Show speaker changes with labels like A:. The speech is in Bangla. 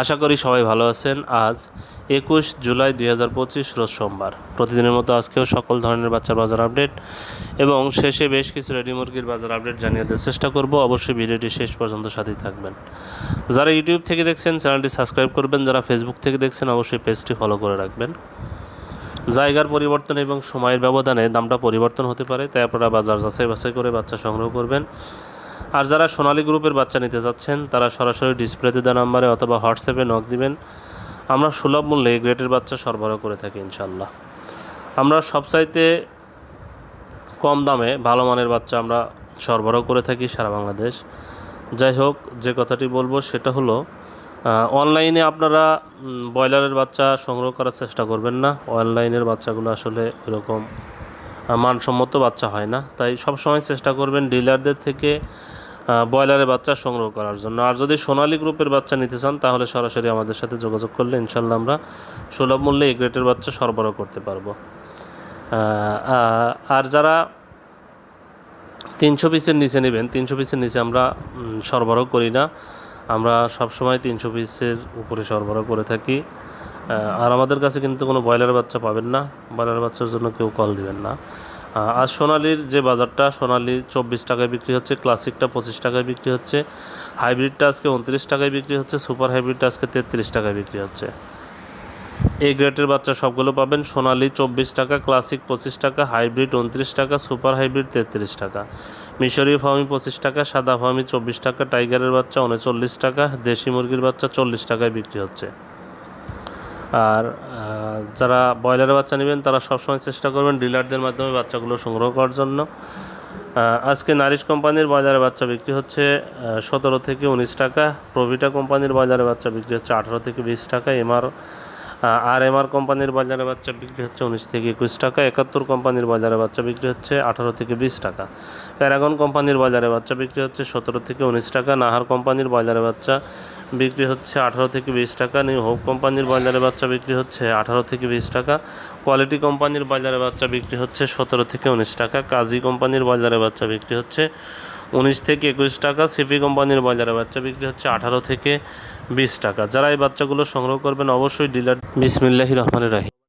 A: আশা করি সবাই ভালো আছেন। আজ একুশ জুলাই দুই হাজার পঁচিশ রোজ সোমবার। প্রতিদিনের মতো আজকেও সকল ধরনের বাচ্চার বাজার আপডেট এবং শেষে বেশ কিছু রেডি মুরগির বাজার আপডেট জানিয়ে দেওয়ার চেষ্টা করব। অবশ্যই ভিডিওটি শেষ পর্যন্ত সাথেই থাকবেন। যারা ইউটিউব থেকে দেখছেন, চ্যানেলটি সাবস্ক্রাইব করবেন। যারা ফেসবুক থেকে দেখছেন, অবশ্যই পেজটি ফলো করে রাখবেন। জায়গার পরিবর্তন এবং সময়ের ব্যবধানে দামটা পরিবর্তন হতে পারে, তাই আপনারা বাজার যাচাই বাছাই করে বাচ্চা সংগ্রহ করবেন। আর যারা সোনালী গ্রুপের বাচ্চা নিতে যাচ্ছেন তারা সরাসরি ডিসপ্লেতে দেওয়া নাম্বারে অথবা হোয়াটসঅ্যাপে নক দিবেন। আমরা সুলভ মূল্যে গ্রেটের বাচ্চা সরবরাহ করে থাকি ইনশাল্লাহ আমরা সবচাইতে কম দামে ভালো মানের বাচ্চা আমরা সরবরাহ করে থাকি সারা বাংলাদেশ। যাই হোক যে কথাটি বলব সেটা হলো অনলাইনে আপনারা ব্রয়লারের বাচ্চা সংগ্রহ করার চেষ্টা করবেন না। অনলাইনের বাচ্চাগুলো আসলে আহ, মানসম্মত বাচ্চা হয় না। তাই সবসময় চেষ্টা করবেন ডিলারদের থেকে ব্রয়লারের বাচ্চা সংগ্রহ করার জন্য। আর যদি সোনালী গ্রুপের বাচ্চা নিতে চান, তাহলে সরাসরি আমাদের সাথে যোগাযোগ করলে ইনশাল্লাহ আমরা সুলভ মূল্যে এই গ্রেটের বাচ্চা সরবরাহ করতে পারব। আর যারা তিনশো পিসের নিচে নেবেন, তিনশো পিসের নিচে আমরা সরবরাহ করি না। আমরা সবসময় তিনশো পিসের উপরে সরবরাহ করে থাকি। আর আমাদের কাছে কিন্তু কোনো ব্রয়লার বাচ্চা পাবেন না। ব্রয়লার বাচ্চার জন্য কেউ কল দিবেন না। আর সোনালির যে বাজারটা, সোনালি চব্বিশ টাকায় বিক্রি হচ্ছে, ক্লাসিকটা পঁচিশ টাকায় বিক্রি হচ্ছে, হাইব্রিডটা আজকে উনত্রিশ টাকায় বিক্রি হচ্ছে, সুপার হাইব্রিডটা আজকে তেত্রিশ টাকায় বিক্রি হচ্ছে। এই গ্রেটের বাচ্চা সবগুলো পাবেন, সোনালি চব্বিশ টাকা, ক্লাসিক পঁচিশ টাকা, হাইব্রিড উনত্রিশ টাকা, সুপার হাইব্রিড তেত্রিশ টাকা। মিশরীয় ফার্মি পঁচিশ টাকা, সাদা ফার্মি চব্বিশ টাকা, টাইগারের বাচ্চা উনচল্লিশ টাকা, দেশি মুরগির বাচ্চা চল্লিশ টাকায় বিক্রি হচ্ছে। আর যারা ব্রয়লারের বাচ্চা নেবেন, তারা সবসময় চেষ্টা করবেন ডিলারদের মাধ্যমে বাচ্চাগুলো সংগ্রহ করার জন্য। আজকে নারিশ কোম্পানির বাজারে বাচ্চা বিক্রি হচ্ছে সতেরো থেকে উনিশ টাকা। প্রভিটা কোম্পানির বাজারে বাচ্চা বিক্রি হচ্ছে আঠারো থেকে বিশ টাকা। এমআর আর এমআর কোম্পানির বাজারে বাচ্চা বিক্রি হচ্ছে উনিশ থেকে একুশ টাকা। একাত্তর কোম্পানির বাজারে বাচ্চা বিক্রি হচ্ছে আঠারো থেকে বিশ টাকা। প্যারাগন কোম্পানির বাজারে বাচ্চা বিক্রি হচ্ছে সতেরো থেকে উনিশ টাকা। নাহার কোম্পানির বাজারে বাচ্চা বিক্রি হচ্ছে আঠারো থেকে বিশ টাকা। নিউ হোপ কোম্পানির বাজারে বাচ্চা বিক্রি হচ্ছে আঠারো থেকে বিশ টাকা। কোয়ালিটি কোম্পানির বাজারে বাচ্চা বিক্রি হচ্ছে সতেরো থেকে উনিশ টাকা। কাজী কোম্পানির বাজারে বাচ্চা বিক্রি হচ্ছে উনিশ থেকে একুশ টাকা। সিপি কোম্পানির বাজারে বাচ্চা বিক্রি হচ্ছে আঠারো থেকে বিশ টাকা। যারা এই বাচ্চাগুলো সংগ্রহ করবেন, অবশ্যই ডিলার বিসমিল্লাহি রহমানের রাহিম।